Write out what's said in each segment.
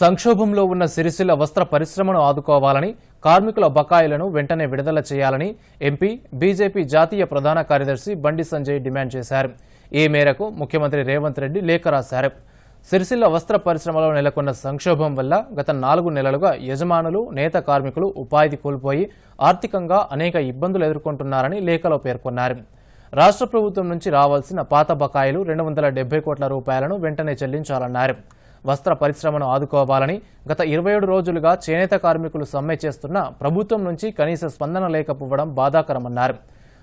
సంక్షోభంలో ఉన్న సిరిసిల్ల వస్త్ర పరిశ్రమను ఆదుకోవాలని కార్మికుల బకాయిలను వెంటనే విడుదల చేయాలని ఎంపీ బీజేపీ జాతీయ ప్రధాన కార్యదర్శి బండి సంజయ్ డిమాండ్ చేశారు. ఈ మేరకు ముఖ్యమంత్రి రేవంత్ రెడ్డి లేఖ రాశారు. సిరిసిల్ల వస్త్ర పరిశ్రమలో నెలకొన్న సంక్షోభం వల్ల గత నాలుగు నెలలుగా యజమానులు నేత కార్మికులు ఉపాధి కోల్పోయి ఆర్థికంగా అనేక ఇబ్బందులు ఎదుర్కొంటున్నారని లేఖలో పేర్కొన్నారు. రాష్ట్ర ప్రభుత్వం నుంచి రావాల్సిన పాత బకాయిలు రెండు వందల కోట్ల రూపాయలను వెంటనే చెల్లించాలన్నారు. వస్త్ర పరిశ్రమను ఆదుకోవాలని గత ఇరవై ఏడు రోజులుగా చేనేత కార్మికులు సమ్మె చేస్తున్న ప్రభుత్వం నుంచి కనీస స్పందన లేకపోవడం బాధాకరమన్నారు.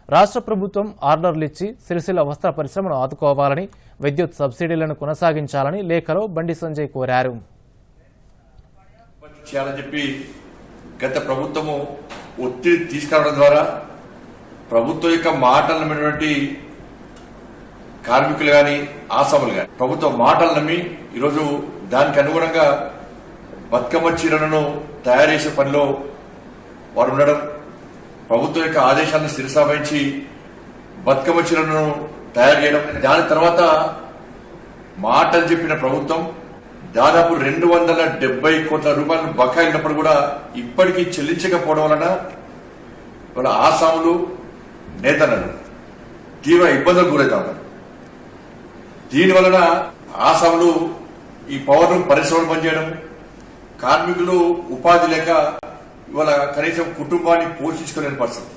రాష్ట్ర ప్రభుత్వం ఆర్డర్లు ఇచ్చి సిరిసిల్ల వస్త్ర పరిశ్రమను ఆదుకోవాలని విద్యుత్ సబ్సిడీలను కొనసాగించాలని లేఖలో బండి సంజయ్ కోరారు. చెప్పి గత ప్రభుత్వము ఒత్తిడి తీసుకురావడం ద్వారా ప్రభుత్వం యొక్క మాటలు నమ్మినటువంటి కార్మికులు గాని ఆసాములు గాని ప్రభుత్వ మాటలు నమ్మి ఈరోజు దానికి అనుగుణంగా బతుకమ్మ చీరలను తయారు చేసే పనిలో వారు ఉండడం ప్రభుత్వం యొక్క ఆదేశాలను శిరసావహించి బతుకమ్మ చీరలను తయారు చేయడం దాని తర్వాత మాటలు చెప్పిన ప్రభుత్వం దాదాపు రెండు వందల డెబ్బై కోట్ల రూపాయలు బకాయినప్పుడు కూడా ఇప్పటికీ చెల్లించకపోవడం వలన వాళ్ళ ఆసాములు నేతలను తీవ్ర ఇబ్బందులు గురవుతా ఉన్నారు దీని వలన ఆసాములు ఈ పవర్ పరిశ్రమలు పనిచేయడం కార్మికులు ఉపాధి లేక ఇవాళ కనీసం కుటుంబాన్ని పోషించుకోలేని పరిస్థితి.